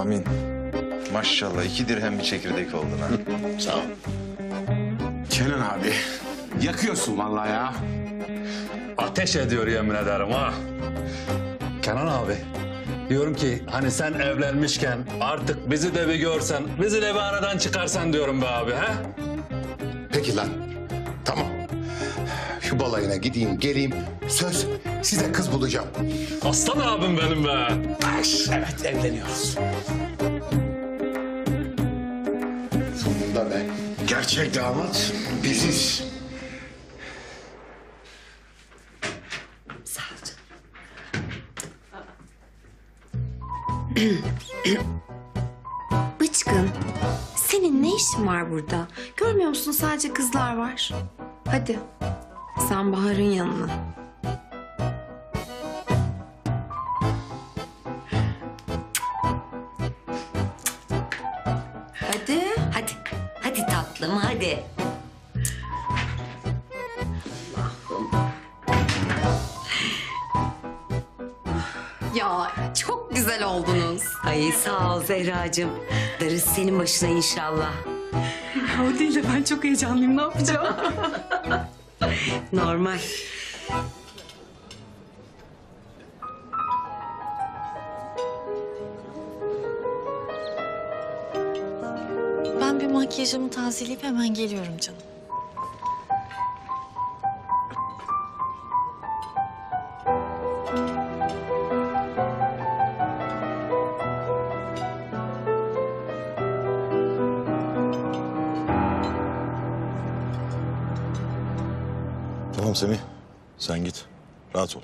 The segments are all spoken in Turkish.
Amin. Maşallah iki dirhem bir çekirdek oldun ha. Sağ ol. Kenan abi yakıyorsun vallahi ya. Ateş ediyor yemin ederim ha. Kenan abi. Diyorum ki hani sen evlenmişken artık bizi de bir görsen, bizi de bir aradan çıkarsan diyorum be abi ha? Peki lan. Tamam. Şu balayına gideyim geleyim. Söz size kız bulacağım. Aslan abim benim be. Evet evleniyoruz. Sonunda be. Gerçek damat biziz. Sağ ol canım. Bıçkın, senin ne işin var burada? Görmüyor musun sadece kızlar var. Hadi, sen Bahar'ın yanına. Tatlım hadi. Ya çok güzel oldunuz. Ay sağ ol Zehracığım. Darısı senin başına inşallah. O değil de ben çok heyecanlıyım. Ne yapacağım? Normal. Makyajımı tazeleyip hemen geliyorum canım. Tamam Semih. Sen git. Rahat ol.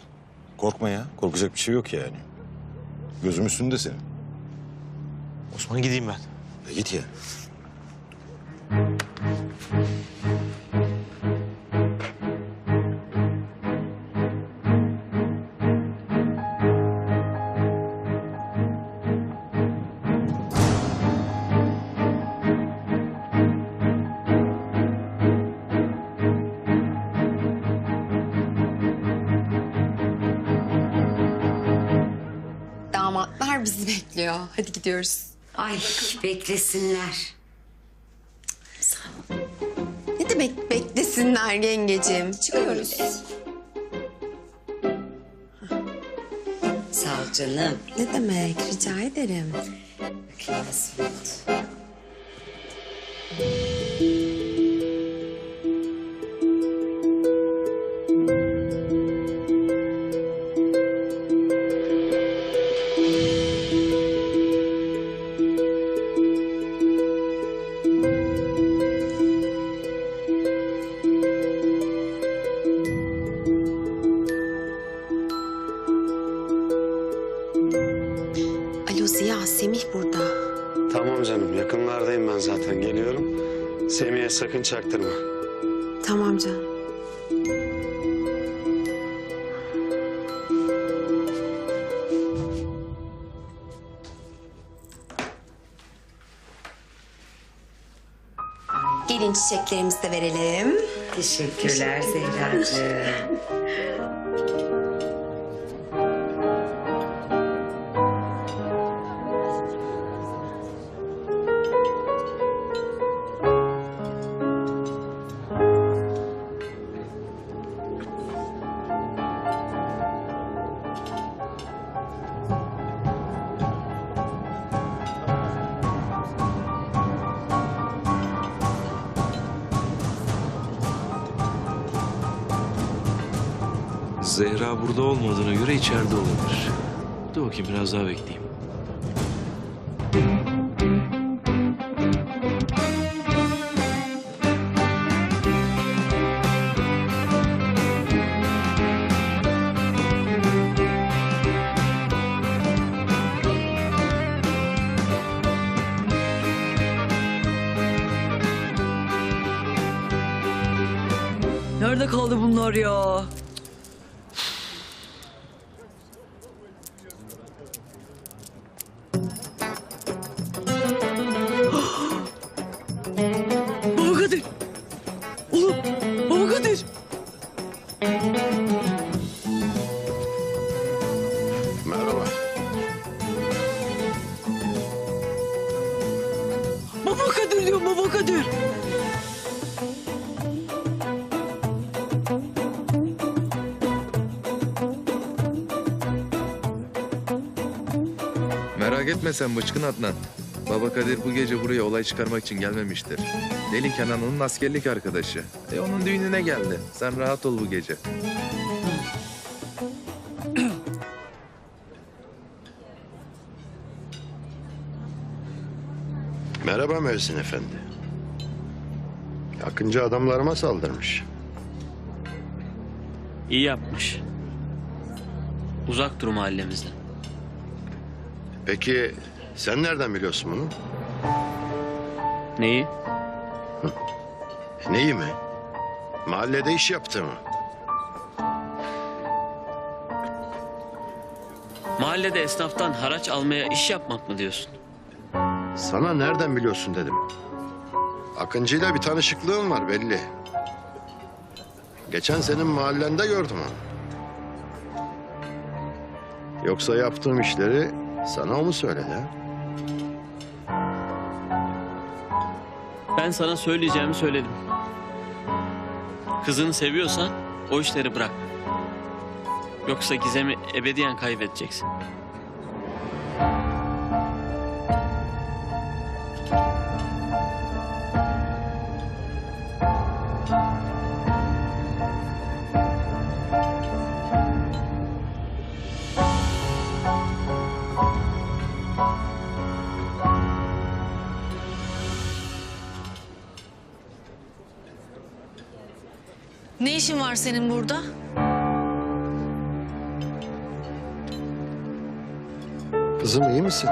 Korkma ya. Korkacak bir şey yok yani. Gözüm üstünde senin. Osman gideyim ben. E git ya. Damatlar bizi bekliyor. Hadi gidiyoruz. Ay beklesinler. Demek beklesinler yengecim? Çıkıyoruz. Sağ ol canım. Ne demek? Rica ederim. Bakayım nasıl oldu. Canım yakınlardayım ben zaten geliyorum. Semih'e sakın çaktırma. Tamam canım. Gelin çiçeklerimizi de verelim. Teşekkürler Zehracığım. Zehra burada olmadığına göre içeride olabilir. Dur bakayım biraz daha bekleyeyim. Nerede kaldı bunlar ya? Merak etme sen bıçkın Adnan. Baba Kadir bu gece buraya olay çıkarmak için gelmemiştir. Deli Kenan onun askerlik arkadaşı. E onun düğününe geldi. Sen rahat ol bu gece. Merhaba Mevsin Efendi. Akıncı adamlarıma saldırmış. İyi yapmış. Uzak dur mahallemizden. Peki sen nereden biliyorsun bunu? Neyi? Neyi mi? Mahallede iş yaptığımı. Mahallede esnaftan haraç almaya iş yapmak mı diyorsun? Sana nereden biliyorsun dedim. Akıncı'yla bir tanışıklığım var belli. Geçen senin mahallende gördüm onu. Yoksa yaptığım işleri sana o mu söyledi? Ben sana söyleyeceğimi söyledim. Kızını seviyorsan o işleri bırak. Yoksa Gizem'i ebediyen kaybedeceksin. Ne işin var senin burada? Kızım iyi misin?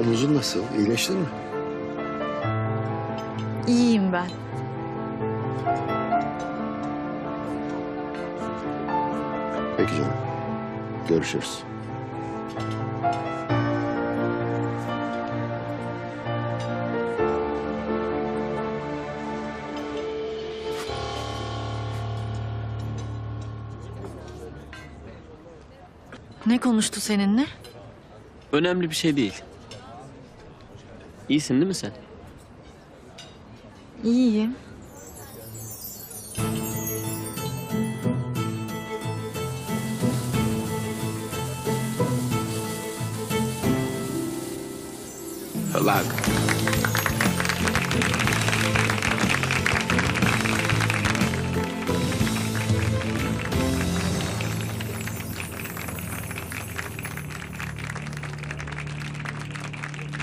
Omuzun nasıl? İyileştin mi? İyiyim ben. Peki canım. Görüşürüz. Ne konuştu seninle? Önemli bir şey değil. İyisin değil mi sen? İyiyim. Lan.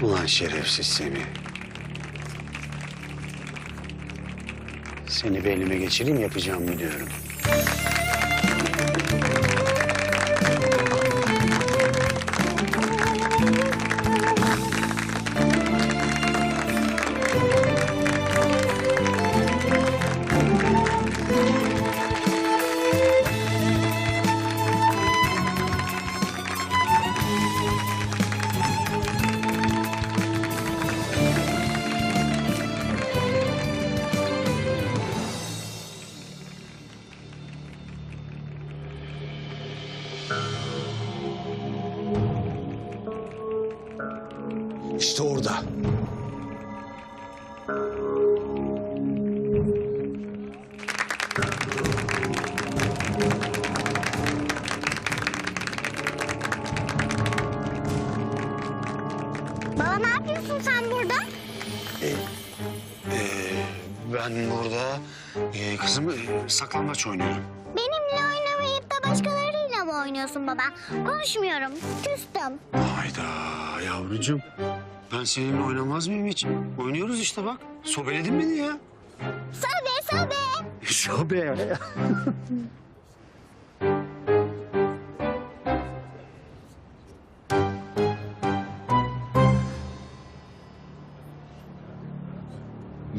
Ulan şerefsiz seni. Seni bir elime geçireyim yapacağım biliyorum. Ben burada e, kızım e, saklambaç oynuyorum. Benimle oynamayıp da başkalarıyla mı oynuyorsun baba? Konuşmuyorum. Küstüm. Hayda yavrucuğum. Ben seninle oynamaz mıyım hiç? Oynuyoruz işte bak. Sobeledin beni ya. Sobe sobe. Sobe.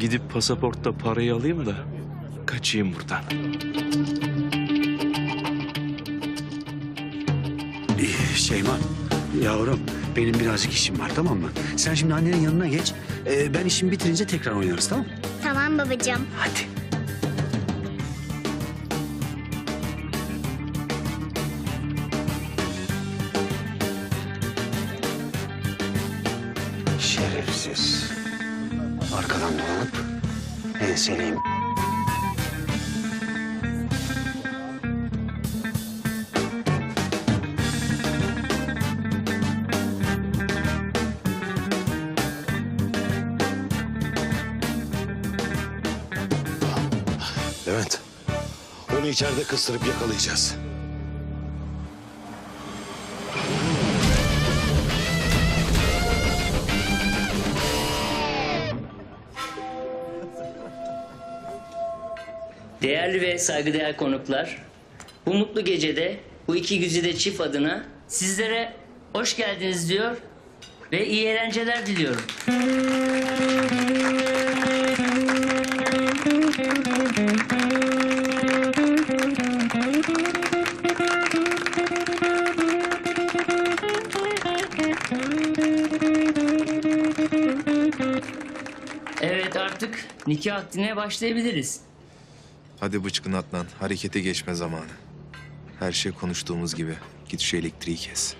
Gidip pasaportta parayı alayım da kaçayım buradan. Şeyma yavrum benim birazcık işim var tamam mı? Sen şimdi annenin yanına geç. Ee, ben işimi bitirince tekrar oynarız tamam mı? Tamam babacığım. Hadi. Enseleyim. Levent. Onu içeride kıstırıp yakalayacağız. Değerli ve saygıdeğer konuklar, bu mutlu gecede bu iki güzide çift adına sizlere hoş geldiniz diyor ve iyi eğlenceler diliyorum. Evet artık nikah akdine başlayabiliriz. Hadi bıçkın Adnan, harekete geçme zamanı. Her şey konuştuğumuz gibi. Git şu elektriği kes.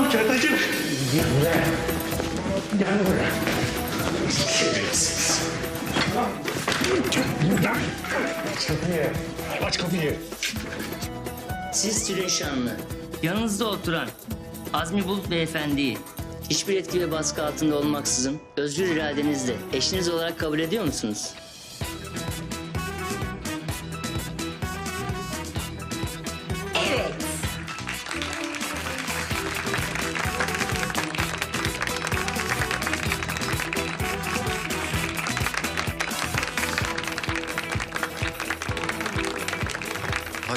Anam kertenkele. Aç kapıyı. Siz Tülin Şanlı, yanınızda oturan Azmi Bulut Beyefendi'yi hiçbir etki ve baskı altında olmaksızın özgür iradenizle eşiniz olarak kabul ediyor musunuz?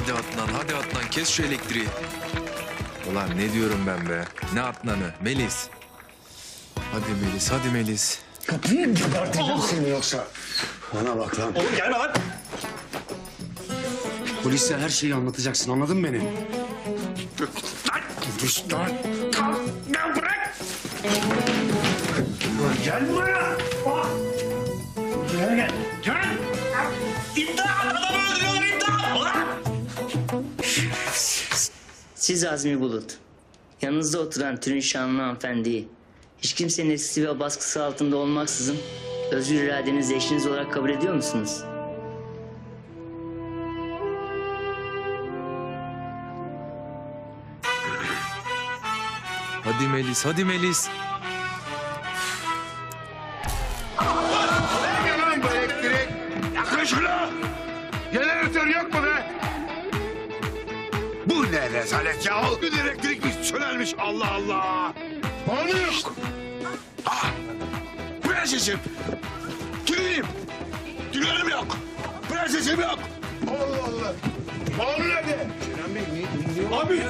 Hadi Adnan, hadi Adnan kes şu elektriği. Ulan ne diyorum ben be? Ne Adnan'ı? Melis. Hadi Melis, hadi Melis. Kapıyı geberteceğim seni yoksa. Bana bak lan. Oğlum gelme lan. Polise her şeyi anlatacaksın anladın mı beni? Lan! Dur lan! Kalk! Lan bırak! Lan Gel buraya! Bak! Gel gel! Gel! Siz Azmi Bulut, yanınızda oturan Tülin Şanlı hanımefendiyi hiç kimsenin etkisi ve baskısı altında olmaksızın özgür iradenizle eşiniz olarak kabul ediyor musunuz? Hadi Melis, hadi Melis. Rezalet ya? Bir elektrik mi sönermiş Allah Allah. Bana. Ah, prensesim. Tüyüm. Tüylerim yok. Prensesim yok. Allah Allah. Banu nerede? Kenan Bey ne? Abi.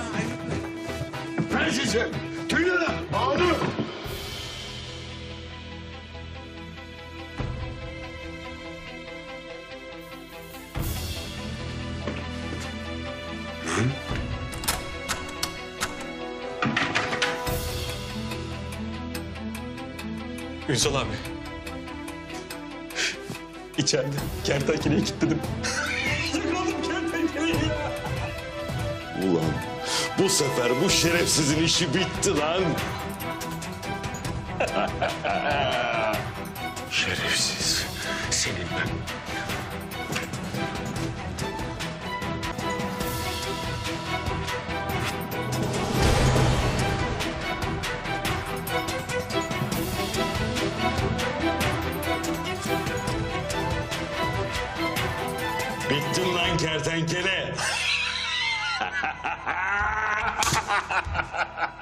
Prensesim. Tüylerim. Banu. Ünsal abi. İçeride kertenkeleyi kilitledim. Yakaladım kertenkeleyi ya. Ulan bu sefer bu şerefsizin işi bitti lan. Şerefsiz. Senin ben. kertenkele.